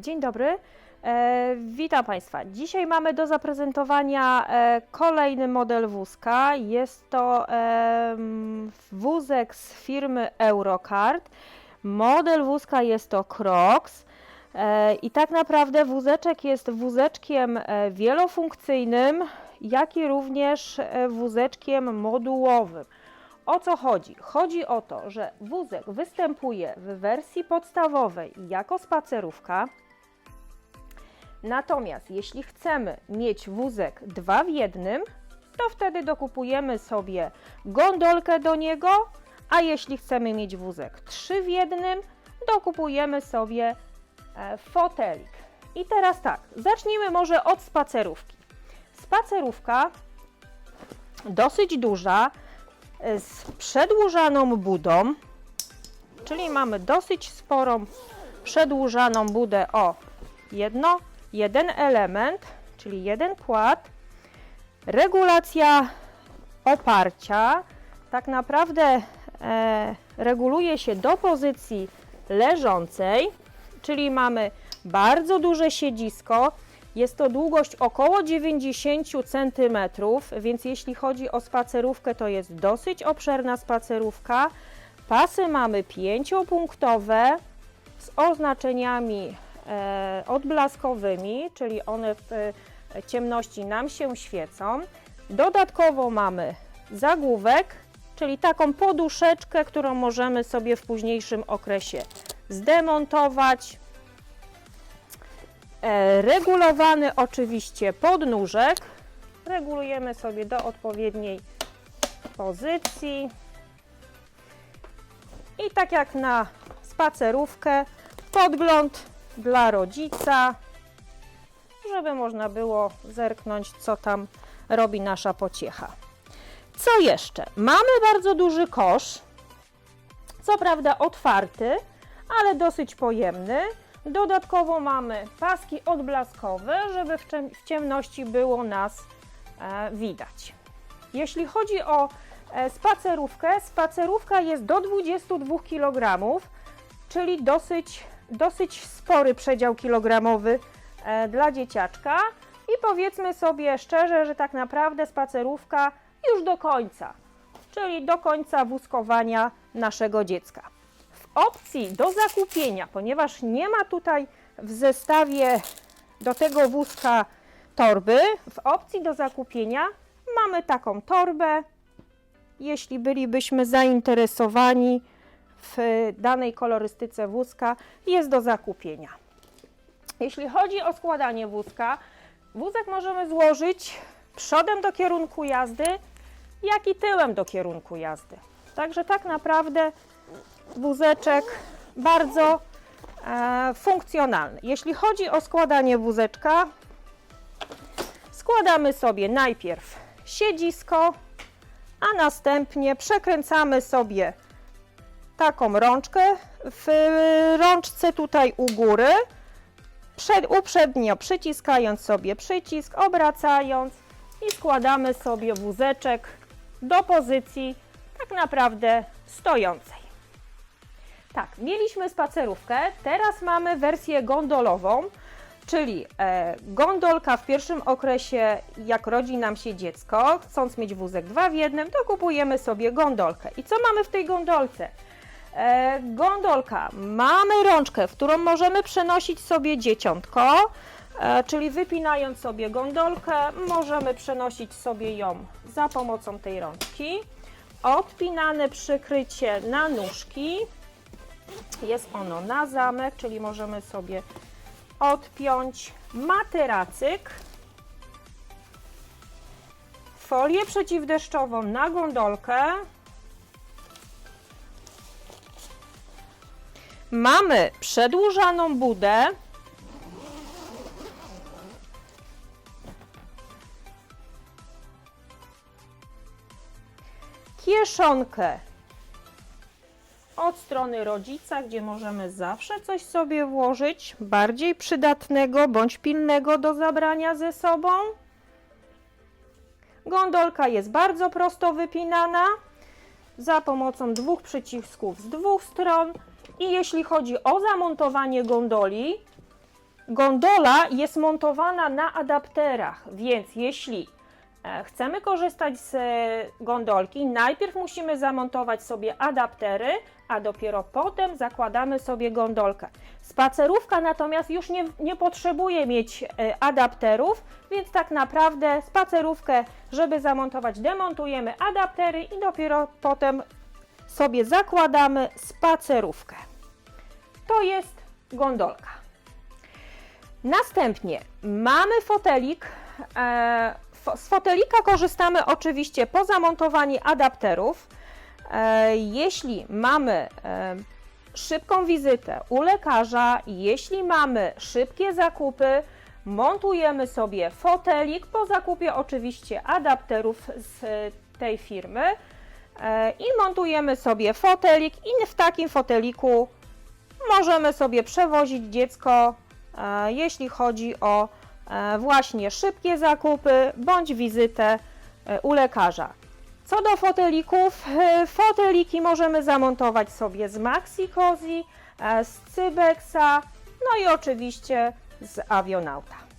Dzień dobry. E, witam Państwa. Dzisiaj mamy do zaprezentowania e, kolejny model wózka. Jest to em, wózek z firmy Eurocard. Model wózka jest to Crocs. E, I tak naprawdę wózeczek jest wózeczkiem e, wielofunkcyjnym, jak i również e, wózeczkiem modułowym. O co chodzi? Chodzi o to, że wózek występuje w wersji podstawowej jako spacerówka. Natomiast jeśli chcemy mieć wózek dwa w jednym, to wtedy dokupujemy sobie gondolkę do niego, a jeśli chcemy mieć wózek trzy w jednym, dokupujemy sobie e, fotelik. I teraz tak, zacznijmy może od spacerówki. Spacerówka dosyć duża, e, z przedłużaną budą, czyli mamy dosyć sporą przedłużaną budę o jedno, jeden element, czyli jeden kład, regulacja oparcia tak naprawdę e, reguluje się do pozycji leżącej, czyli mamy bardzo duże siedzisko. Jest to długość około 90 cm, więc jeśli chodzi o spacerówkę, to jest dosyć obszerna spacerówka. Pasy mamy pięciopunktowe z oznaczeniami odblaskowymi, czyli one w e, ciemności nam się świecą. Dodatkowo mamy zagłówek, czyli taką poduszeczkę, którą możemy sobie w późniejszym okresie zdemontować. E, regulowany oczywiście podnóżek. Regulujemy sobie do odpowiedniej pozycji. I tak jak na spacerówkę, podgląd dla rodzica, żeby można było zerknąć, co tam robi nasza pociecha. Co jeszcze? Mamy bardzo duży kosz, co prawda otwarty, ale dosyć pojemny. Dodatkowo mamy paski odblaskowe, żeby w, ciem- w ciemności było nas e, widać. Jeśli chodzi o e, spacerówkę, spacerówka jest do 22 kg, czyli dosyć, dosyć spory przedział kilogramowy e, dla dzieciaczka. I powiedzmy sobie szczerze, że tak naprawdę spacerówka już do końca, czyli do końca wózkowania naszego dziecka. W opcji do zakupienia, ponieważ nie ma tutaj w zestawie do tego wózka torby, w opcji do zakupienia mamy taką torbę. Jeśli bylibyśmy zainteresowani w danej kolorystyce wózka, jest do zakupienia. Jeśli chodzi o składanie wózka, wózek możemy złożyć przodem do kierunku jazdy, jak i tyłem do kierunku jazdy. Także tak naprawdę wózeczek bardzo e, funkcjonalny. Jeśli chodzi o składanie wózeczka, składamy sobie najpierw siedzisko, a następnie przekręcamy sobie taką rączkę. W rączce tutaj u góry, przed, uprzednio przyciskając sobie przycisk, obracając i składamy sobie wózeczek do pozycji tak naprawdę stojącej. Tak, mieliśmy spacerówkę, teraz mamy wersję gondolową, czyli e, gondolka w pierwszym okresie, jak rodzi nam się dziecko, chcąc mieć wózek dwa w jednym, to kupujemy sobie gondolkę. I co mamy w tej gondolce? E, gondolka, mamy rączkę, w którą możemy przenosić sobie dzieciątko, e, czyli wypinając sobie gondolkę, możemy przenosić sobie ją za pomocą tej rączki. Odpinane przykrycie na nóżki, jest ono na zamek, czyli możemy sobie odpiąć materacyk, folię przeciwdeszczową na gondolkę. Mamy przedłużaną budę. Kieszonkę od strony rodzica, gdzie możemy zawsze coś sobie włożyć bardziej przydatnego bądź pilnego do zabrania ze sobą. Gondolka jest bardzo prosto wypinana za pomocą dwóch przycisków z dwóch stron. I jeśli chodzi o zamontowanie gondoli, Gondola jest montowana na adapterach, więc jeśli e, chcemy korzystać z e, gondolki, najpierw musimy zamontować sobie adaptery, a dopiero potem zakładamy sobie gondolkę. Spacerówka natomiast już nie, nie potrzebuje mieć e, adapterów, więc tak naprawdę spacerówkę, żeby zamontować, demontujemy adaptery i dopiero potem sobie zakładamy spacerówkę. To jest gondolka. Następnie mamy fotelik. E, Z fotelika korzystamy oczywiście po zamontowaniu adapterów. E, Jeśli mamy e, szybką wizytę u lekarza, jeśli mamy szybkie zakupy, montujemy sobie fotelik po zakupie oczywiście adapterów z tej firmy i montujemy sobie fotelik i w takim foteliku możemy sobie przewozić dziecko, e, jeśli chodzi o e, właśnie szybkie zakupy bądź wizytę e, u lekarza. Co do fotelików, foteliki możemy zamontować sobie z Maxi Cozy, z Cybexa, no i oczywiście z Avionauta.